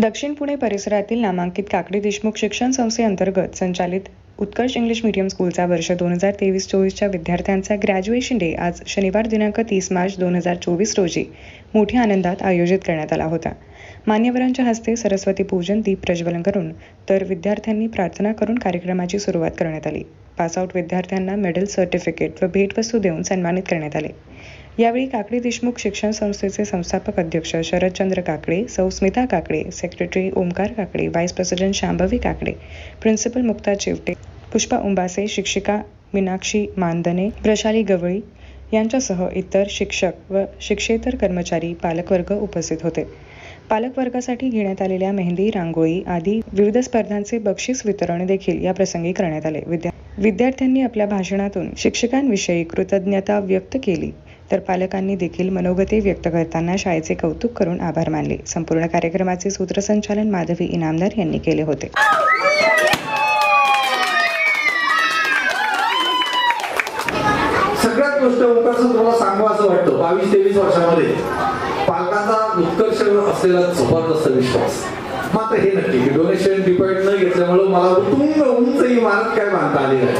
दक्षिण पुणे परिसरातील नामांकित काकडी देशमुख शिक्षण संस्थेअंतर्गत संचालित उत्कर्ष इंग्लिश मीडियम स्कूलचा वर्ष दोन हजार तेवीस चोवीसच्या विद्यार्थ्यांचा ग्रॅज्युएशन डे आज शनिवार दिनांक तीस मार्च दोन हजार चोवीस रोजी मोठ्या आनंदात आयोजित करण्यात आला होता. मान्यवरांच्या हस्ते सरस्वती पूजन दीप प्रज्वलन करून तर विद्यार्थ्यांनी प्रार्थना करून कार्यक्रमाची सुरुवात करण्यात आली. पासआउट विद्यार्थ्यांना मेडल सर्टिफिकेट व भेटवस्तू देऊन सन्मानित करण्यात आले. यावेळी काकडे देशमुख शिक्षण संस्थेचे संस्थापक अध्यक्ष शरदचंद्र काकडे सौ Smita Kakade secretary Omkar Kakade vice president Shambhavi Kakade principal Mukta Chivate Pushpa Umbase शिक्षिका मीनाक्षी मानदने प्रशाली गवळी यांच्यासह इतर शिक्षक व शिक्षेतर कर्मचारी पालकवर्ग उपस्थित होते. पालकवर्गासाठी घेण्यात आलेल्या मेहंदी रांगोळी आदी विविध स्पर्धांचे बक्षीस वितरण देखील या प्रसंगी करण्यात आले. विद्या विद्यार्थ्यांनी आपल्या भाषणातून शिक्षकांविषयी कृतज्ञता व्यक्त केली. तर पालकांनी देखील मनोगते व्यक्त करताना शाळेचे कौतुक करून आभार मानले. संपूर्ण कार्यक्रमाचे सूत्रसंचालन माधवी इनामदार यांनी केले होते. सगळ्यात गोष्ट उत्कर्ष तुम्हाला सांगू असं वाटतं बावीस तेवीस वर्षामध्ये. पालकांचा उत्कर्ष असलेला जबरदस्त विश्वास मात्र हे नक्की की डोनेशन डिपेंड न घेतल्यामुळे मला उतुंग उंच इमारत काय बांधता आली नाही.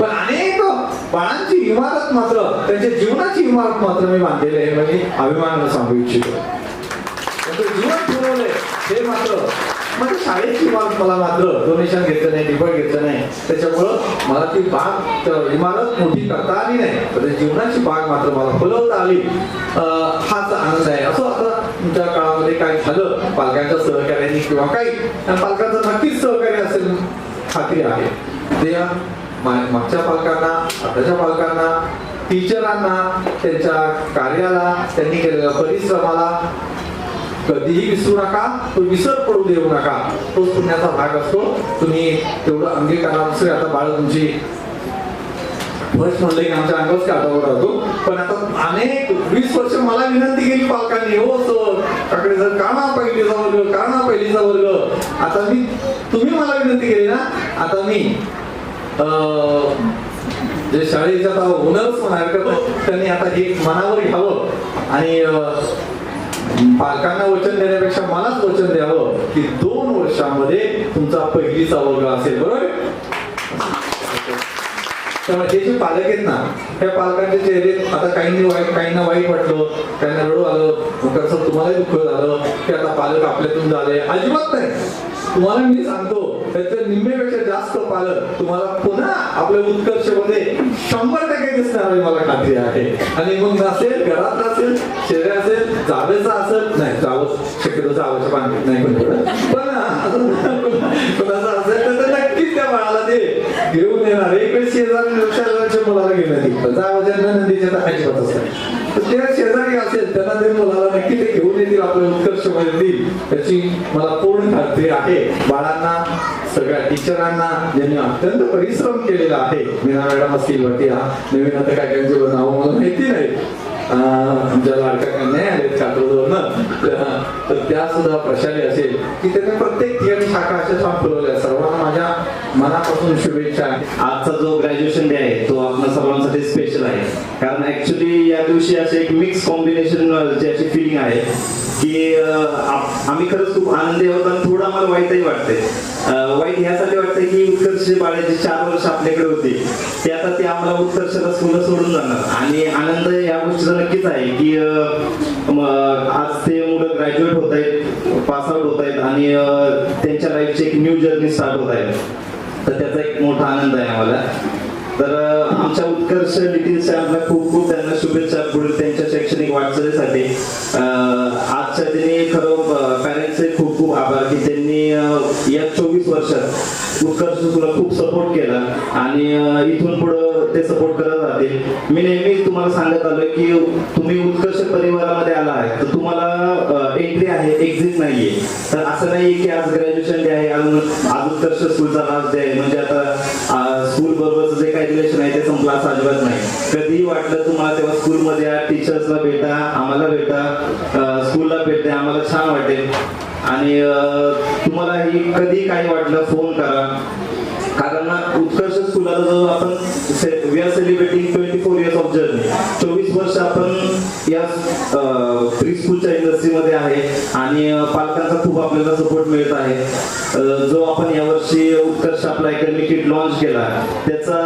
पण अनेक बाळांची इमारत मात्र त्यांच्या जीवनाची इमारत मात्र मी बांधलेली आहे म्हणजे अभिमानानं सांगू इच्छितो. जीवन ठरवलंय हे मात्र म्हणजे शाळेची इमारत मला मात्र डोनेशन घेतलं नाही डिपॉझिट घेतलं नाही. त्याच्यामुळं मला ती बाग इमारत मोठी करता आली नाही. तर त्या जीवनाची बाग मात्र मला फुलवता आली. हाच आनंद आहे. असं आता तुमच्या काळामध्ये काय झालं? पालकांच्या सहकार्याने किंवा काही. पालकांचं नक्कीच सहकार्य असेल खात्री आहे. ते या मागच्या पालकांना आताच्या पालकांना टीचरांना त्यांच्या कार्याला त्यांनी केलेल्या परिश्रमाला कधीही विसरू नका तो विसर पडू देऊ नका. तोच पुण्याचा भाग असतो. तुम्ही तेवढं अंगीकारा दुसरे आता बाळ तुमची फर्स्ट म्हणलं की आमच्या अंगाच काटावर राहतो. पण आता अनेक वीस वर्ष मला विनंती केली पालकांनी हो सर काकडे सर का ना पहिलीचा वर्ग का ना पहिलीचा वर्ग? आता मी तुम्ही मला विनंती केली ना आता मी जे शाळेचा आता ओनर्स म्हणाल का त्यांनी आता हे मनावर घ्यावं आणि पालकांना वचन देण्यापेक्षा मलाच वचन द्यावं की दोन वर्षामध्ये तुमचा पहिलीचा वर्ग असेल बरोबर? त्यामुळे हे जे पालक आहेत ना त्या पालकांचे चेहरे आता काहींनी वाईट काहींना वाईट वाटलं काहींना रडू आलं कसं तुम्हालाही दुःख झालं की आता पालक आपल्यातून झाले अजिबात नाही. तुम्हाला मी सांगतो त्याचं निम्मेपेक्षा जास्त पालक तुम्हाला पुन्हा आपल्या उत्कर्षमध्ये शंभर टक्के दिसणार आहे मला खात्री आहे. आणि मग असेल घरात असेल शरीर असेल जावेचा असेल नाही जावं शक्यतो जावच्या पाणी नाही पण पण असं कुणाचं असेल तर ते नक्कीच त्या बाळाला ते घेऊन येणार. इकडे शेजारी शेजारच्या मुलाला घेऊन येतील जावच्या नंदीच्या तर पत असतात तर ते शेजारी असेल त्यांना ते मुलाला नक्की ते घेऊन येतील आपल्या उत्कर्ष देईल त्याची मला पूर्ण खात्री आहे. बाळांना सगळ्या टीचरांना ज्यांनी अत्यंत परिश्रम केलेला आहे. मीना मॅडम असतील वाटी हा नवीन आता काय त्यांचे नाव मला माहिती नाही. आमच्या लाडक्या कन्या आहेत तर त्या सुद्धा प्रशाली असेल की त्याने प्रत्येक ठिकाणी शाखा अशा छान फुलवल्या सर्वांना माझ्या मनापासून शुभेच्छा आजचा जो ग्रॅज्युएशन डे आहे तो आपल्या सर्वांसाठी स्पेशल आहे. कारण ऍक्च्युली या दिवशी असे एक मिक्स कॉम्बिनेशन ची अशी फिलिंग आहे. की आम्ही खरंच खूप आनंदी आहोत आणि थोडं आम्हाला वाईटही वाटतंय. वाईट ह्यासाठी वाटतंय की उत्कर्ष बाळाचे चार वर्ष आपल्याकडे होते ते आता ते आम्हाला उत्कर्षला सुद्धा सोडून जाणार. आणि आनंद या गोष्टीचा नक्कीच आहे की आज ते मुलं ग्रॅज्युएट होत आहेत पास आउट होत आहेत आणि त्यांच्या लाईफची एक न्यू जर्नी स्टार्ट होत आहे. तर त्याचा एक मोठा आनंद आहे आम्हाला. तर आमच्या उत्कर्ष नितीन साहेबला खूप खूप त्यांना शुभेच्छा पुढे त्यांच्या वाटचालीसाठी आजच्या दिनी खरं पॅरेंट्सचे खूप खूप आभार की त्यांनी या चोवीस वर्षात उत्कर्ष तुला खूप सपोर्ट केला आणि इथून पुढं ते सपोर्ट करत राहतील. मी नेहमी तुम्हाला सांगत आलोय की तुम्ही उत्कर्ष परिवारामध्ये आला आहे तर तुम्हाला एंट्री आहे एक्झिट नाहीये. तर असं नाही की आज ग्रॅज्युएशन डे आहे आज उत्कर्ष स्कूलचा लास्ट डे आहे. म्हणजे आता स्कूल बरोबरचं जे काही रिलेशन आहे ते संपला असं अजिबात नाही. कधीही वाटलं तुम्हाला तेव्हा स्कूलमध्ये स्कूलला भेटते आम्हाला छान वाटेल. आणि तुम्हालाही कधी काही वाटलं फोन करा. कारण उत्कर्ष स्कूलला जो आपण we are celebrating twenty four years of journey चोवीस वर्ष आपण या प्री स्कूलच्या इंडस्ट्रीमध्ये आहे. आणि पालकांचा खूप आपल्याला सपोर्ट मिळत आहे. जो आपण यावर्षी उत्कर्ष आपला अकॅडमी किट लॉन्च केला त्याचा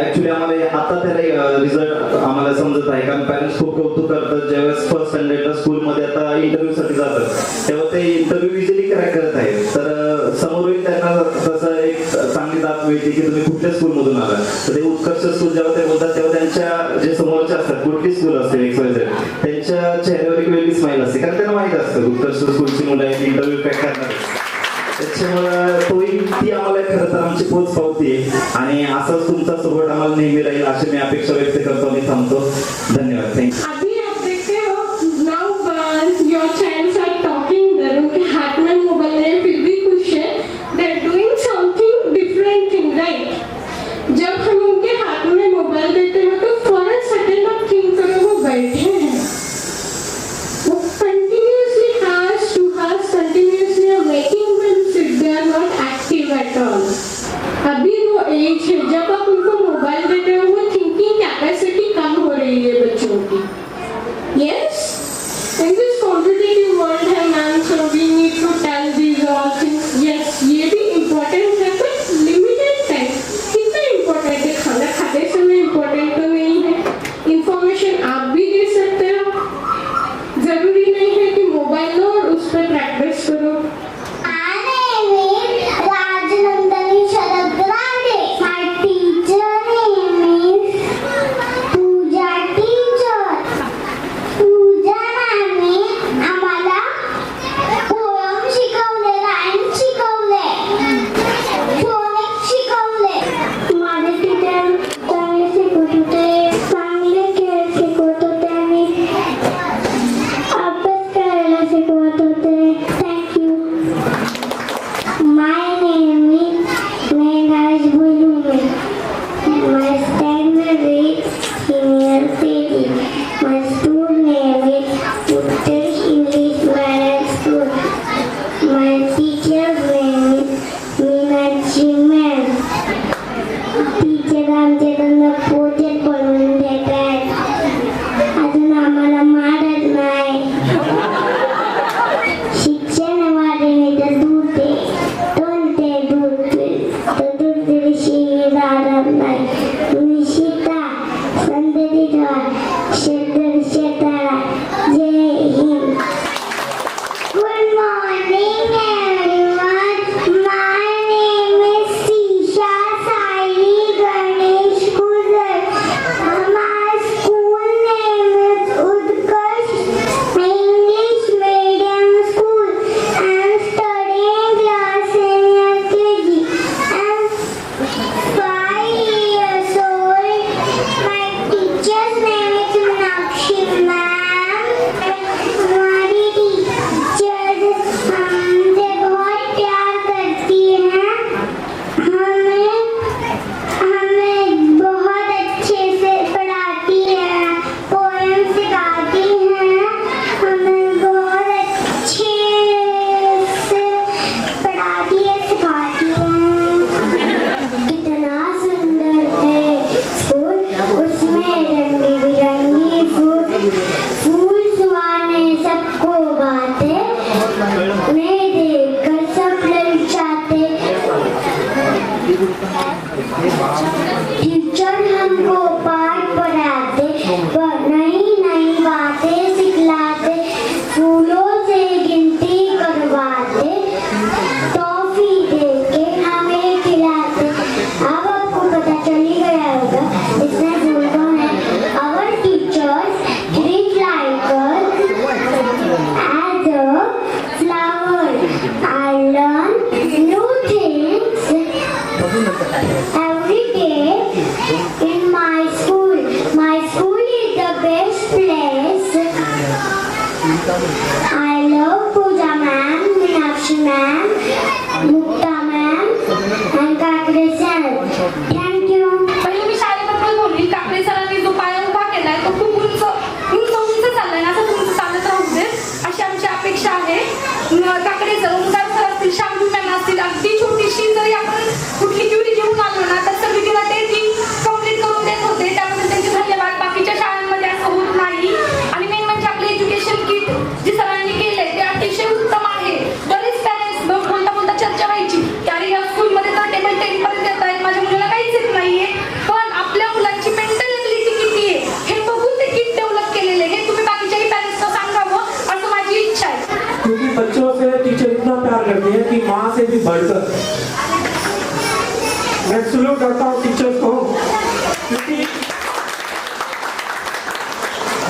ऍक्च्युली आम्हाला आता त्याला रिझल्ट मला समजत आहे कारण पॅरेंट्स खूप कौतुक करतात. ज्यावेळेस फर्स्ट स्टँडर्डला स्कूलमध्ये आता इंटरव्ह्यू साठी जातात तेव्हा ते इंटरव्ह्यू इझिली क्रॅक करत आहेत. तर समोरही त्यांना तसं एक चांगली दात मिळते की तुम्ही कुठल्या स्कूल मधून आला तर ते उत्कर्ष स्कूल जेव्हा ते बोलतात तेव्हा त्यांच्या जे समोरचे असतात कुठली स्कूल असते त्यांच्या चेहऱ्यावर एक वेगळी स्माईल असते. कारण त्यांना माहीत असतं उत्कर्ष स्कूलची मुलं इंटरव्ह्यू क्रॅक करणार. त्याच्यामुळं तोही ती आम्हाला खरं तर आमची पोच पावते आणि असाच तुमचा सुरुवात आम्हाला नेहमी राहील अशी मी अपेक्षा व्यक्त करतो आणि थांबतो. धन्यवाद. थँक्यू പതിനാലാം തീയതി പൂജ്യം കൊണ്ടുണ്ടായിട്ട് you.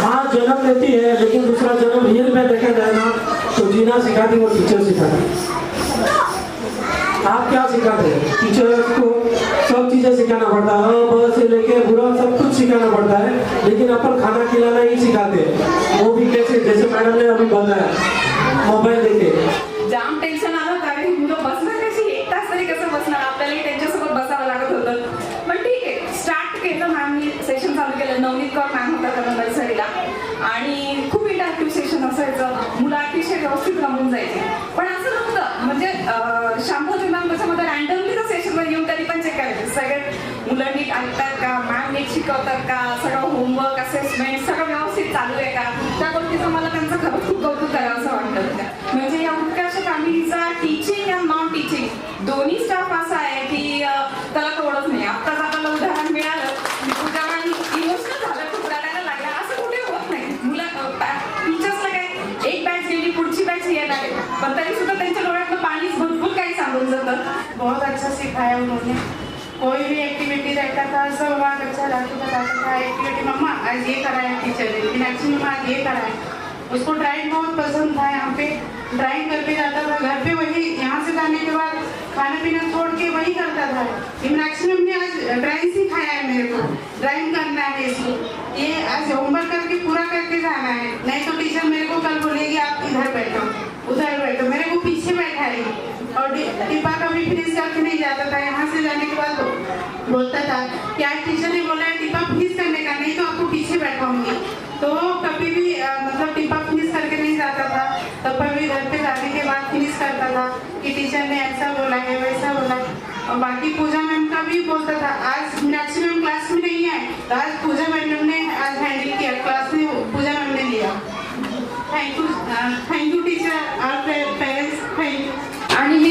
माँ जन्म लेती है लेकिन दूसरा जन्म रियल में देखा जाए ना तो जीना सिखाती वो टीचर सिखाती। आप क्या सिखाते हैं? टीचर को सब चीज़ें सिखाना पड़ता है। हाँ, ब से लेके बुरा सब कुछ सिखाना पड़ता है लेकिन अपन खाना खिलाना ही सिखाते हैं। वो भी कैसे जैसे मैडम ने अभी बताया मोबाइल देखे। जाम टेन्शन चालू केलं नवनीत कौर मॅम होता त्या नर्सरीला आणि खूप इंटरॅक्टिव्ह सेशन असायचं. मुलं अतिशय व्यवस्थित रमून जायची. पण असं नव्हतं. म्हणजे अं, शांतती मॅम त्याच्यामध्ये रँडमली तर सेशनमध्ये येऊन तरी पण चेक करायचे. सगळे मुलं नीट ऐकतात का? मॅम नीट शिकवतात का? सगळं होमवर्क असेसमेंट सगळं व्यवस्थित चालू आहे का? त्या गोष्टीचं मला त्यांचं खरंच खूप कौतुक करावं असं वाटतं म्हणजे या उत्कर्ष फॅमिलीचा टीचिंग या नॉन टीचिंग दोन्ही स्टाफ असा आहे की त्याला तोडच नाही. सांगून जातं बहुत अच्छा सिखाया उन्होंने। कोई भी एक्टिविटी रहता था, सब वहाँ अच्छा लाके बताता था। एक्टिविटी मम्मा, आज ये कराया टीचर ने, लेकिन एक्चुअली मम्मा आज ये कराया उसको ड्राइंग बहुत पसंद था यहाँ पे। ड्राइंग करके जाता था, घर पे वही, यहाँ से जाने के बाद खाना पीना छोड़ के वही करता था। लेकिन एक्चुअली ने आज ड्राइंग सिखाया है मेरे को। ड्राइंग करना है इसको। ये आज होमवर्क करके पूरा करके जाना है। नहीं तो टीचर मेरे को कल बोलेगी, आप इधर बैठो, उधर बैठो। मेरे को पीछे बैठाएगी और डिब्बा कभी फिनिश करके नहीं जाता था, यहाँ से जाने के बाद बोलता था कि आज टीचर ने बोला है डिब्बा फिनिश करने का, नहीं तो आपको पीछे बैठाऊँगी। तो कभी भी मतलब डिब्बा फिनिश करके नहीं जाता था। तब कभी घर पे जाने के बाद फिनिश करता था कि टीचर ने ऐसा बोला है, वैसा बोला है। और बाकी पूजा मैम का भी बोलता था, आज मीनाक्षी मैम क्लास में नहीं है तो आज पूजा मैडम ने आज हैंडल किया क्लास में पूजा मैम ने लिया। Thank you thank you teacher और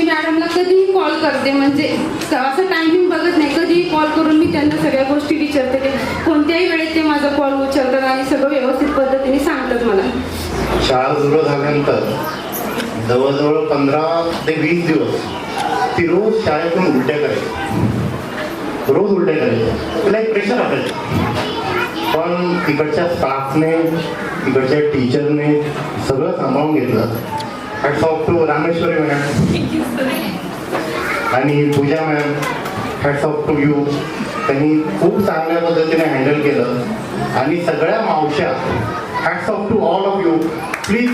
मॅडमला कधीही कॉल करते. म्हणजे असं टायमिंग बघत नाही. कधीही कॉल करून मी त्यांना सगळ्या गोष्टी विचारते. कोणत्याही वेळेत ते माझा कॉल उचलतात आणि सगळं व्यवस्थित पद्धतीने सांगतात मला. शाळा सुरू झाल्यानंतर जवळजवळ पंधरा ते वीस दिवस ती रोज शाळेतून उलट्या करायची. रोज उलट्या करायची. तिला एक प्रेशर असायचं पण तिकडच्या स्टाफने तिकडच्या टीचरने सगळं सांभाळून घेतलं. Hats off to Rameshwari ma'am आणि Pooja ma'am hats off to you त्यांनी खूप चांगल्या पद्धतीने हँडल केलं. आणि सगळ्या मावश्या hats off to all of you please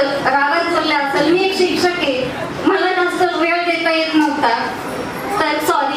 असेल रावण चालला असेल मी एक शिक्षक आहे. मला जास्त वेळ देता येत नव्हता. तर सॉरी